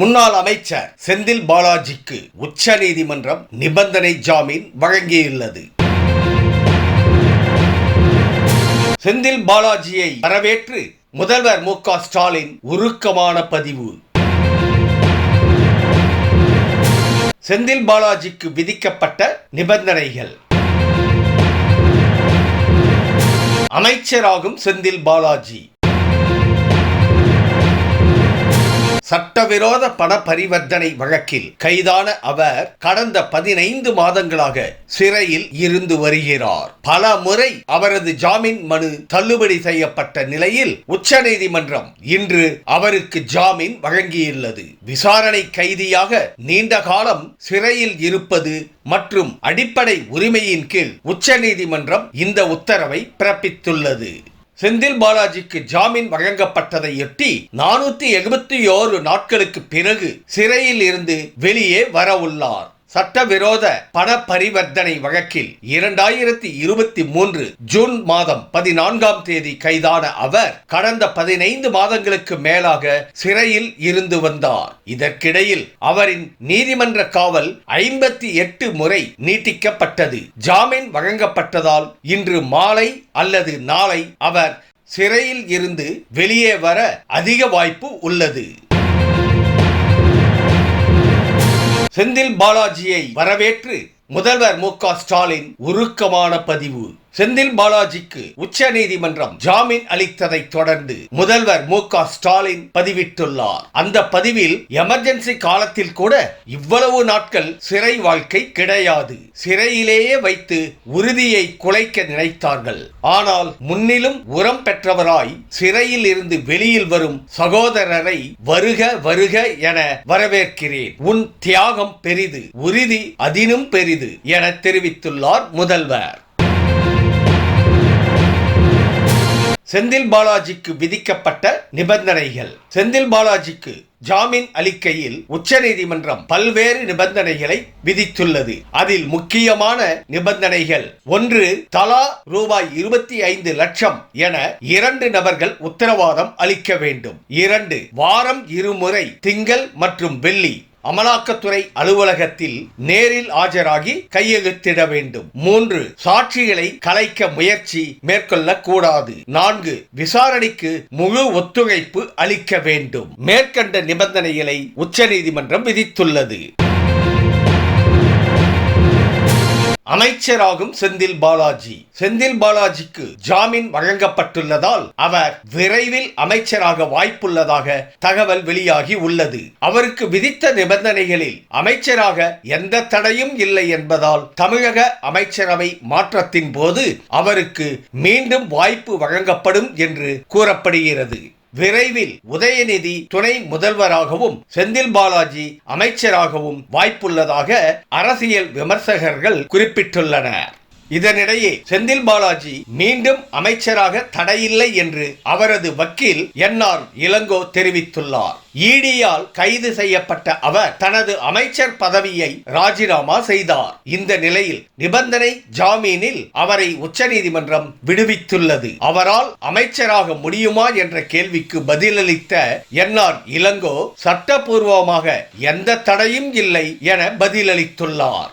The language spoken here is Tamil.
முன்னாள் அமைச்சர் செந்தில் பாலாஜிக்கு உச்சநீதிமன்றம் நிபந்தனை ஜாமீன் வழங்கியுள்ளது. செந்தில் பாலாஜியை வரவேற்று முதல்வர் மு க ஸ்டாலின் உருக்கமான பதிவு. செந்தில் பாலாஜிக்கு விதிக்கப்பட்ட நிபந்தனைகள். அமைச்சராகும் செந்தில் பாலாஜி. சட்டவிரோத பண பரிவர்த்தனை வழக்கில் கைதான அவர் கடந்த பதினைந்து மாதங்களாக சிறையில் இருந்து வருகிறார். பல முறை அவரது ஜாமீன் மனு தள்ளுபடி செய்யப்பட்ட நிலையில் உச்சநீதிமன்றம் இன்று அவருக்கு ஜாமீன் வழங்கியுள்ளது. விசாரணை கைதியாக நீண்ட காலம் சிறையில் இருப்பது மற்றும் அடிப்படை உரிமையின் கீழ் உச்சநீதிமன்றம் இந்த உத்தரவை பிறப்பித்துள்ளது. செந்தில் பாலாஜிக்கு ஜாமீன் வழங்கப்பட்டதையொட்டி நானூத்தி எழுபத்தி ஓரு நாட்களுக்கு பிறகு சிறையில் இருந்து வெளியே வர உள்ளார் சட்டவிரோத பண பரிவர்த்தனை வழக்கில் இரண்டாயிரத்தி இருபத்தி மூன்று ஜூன் மாதம் பதினான்காம் தேதி கைதான அவர் கடந்த பதினைந்து மாதங்களுக்கு மேலாக சிறையில் இருந்து வந்தார். இதற்கிடையில் அவரின் நீதிமன்ற காவல் ஐம்பத்தி எட்டு முறை நீட்டிக்கப்பட்டது. ஜாமீன் வழங்கப்பட்டதால் இன்று மாலை அல்லது நாளை அவர் சிறையில் இருந்து வெளியே வர அதிக வாய்ப்பு உள்ளது. செந்தில் பாலாஜியை வரவேற்று முதல்வர் மு ஸ்டாலின் உருக்கமான பதிவு. செந்தில் பாலாஜிக்கு உச்ச நீதிமன்றம் ஜாமீன் அளித்ததை தொடர்ந்து முதல்வர் மு க ஸ்டாலின் பதிவிட்டுள்ளார். அந்த பதிவில் எமர்ஜென்சி காலத்தில் கூட இவ்வளவு நாட்கள் சிறை வாழ்க்கை கிடையாது. சிறையிலேயே வைத்து உறுதியை குலைக்க நினைத்தார்கள். ஆனால் முன்னிலும் உரம் பெற்றவராய் சிறையில் இருந்து வெளியில் வரும் சகோதரரை வருக வருக என வரவேற்கிறேன். உன் தியாகம் பெரிது உறுதி அதினும் பெரிது என தெரிவித்துள்ளார் முதல்வர். செந்தில் பாலாஜிக்கு விதிக்கப்பட்ட நிபந்தனைகள். செந்தில் பாலாஜிக்கு ஜாமீன் அளிக்கையில் உச்சநீதிமன்றம் பல்வேறு நிபந்தனைகளை விதித்துள்ளது. அதில் முக்கியமான நிபந்தனைகள் ஒன்று தலா ரூபாய் இருபத்தி ஐந்து லட்சம் என இரண்டு நபர்கள் உத்தரவாதம் அளிக்க வேண்டும். இரண்டு வாரம் இருமுறை திங்கள் மற்றும் வெள்ளி அமலாக்கத்துறை அலுவலகத்தில் நேரில் ஆஜராகி கையெழுத்திட வேண்டும். மூன்று சாட்சிகளை கலைக்க முயற்சி மேற்கொள்ளக்கூடாது. நான்கு விசாரணைக்கு முழு ஒத்துழைப்பு அளிக்க வேண்டும். மேற்கண்ட நிபந்தனைகளை உச்சநீதிமன்றம் விதித்துள்ளது. அமைச்சராகும் செந்தில் பாலாஜி. செந்தில் பாலாஜிக்கு ஜாமீன் வழங்கப்பட்டுள்ளதால் அவர் விரைவில் அமைச்சராக வாய்ப்புள்ளதாக தகவல் வெளியாகி உள்ளது. அவருக்கு விதித்த நிபந்தனைகளில் அமைச்சராக எந்த தடையும் இல்லை என்பதால் தமிழக அமைச்சரவை மாற்றத்தின் போது அவருக்கு மீண்டும் வாய்ப்பு வழங்கப்படும் என்று கூறப்படுகிறது. விரைவில் உதயநிதி துணை முதல்வராகவும் செந்தில் பாலாஜி அமைச்சராகவும் வாய்ப்புள்ளதாக அரசியல் விமர்சகர்கள் குறிப்பிட்டுள்ளனர். இதனிடையே செந்தில் பாலாஜி மீண்டும் அமைச்சராக தடையில்லை என்று அவரது வக்கீல் என்ஆர் இளங்கோ தெரிவித்துள்ளார். ஈடியால் கைது செய்யப்பட்ட அவர் தனது அமைச்சர் பதவியை ராஜினாமா செய்தார். இந்த நிலையில் நிபந்தனை ஜாமீனில் அவரை உச்சநீதிமன்றம் விடுவித்துள்ளது. அவரால் அமைச்சராக முடியுமா என்ற கேள்விக்கு பதிலளித்த என்ஆர் இளங்கோ சட்டபூர்வமாக எந்த தடையும் இல்லை என பதிலளித்துள்ளார்.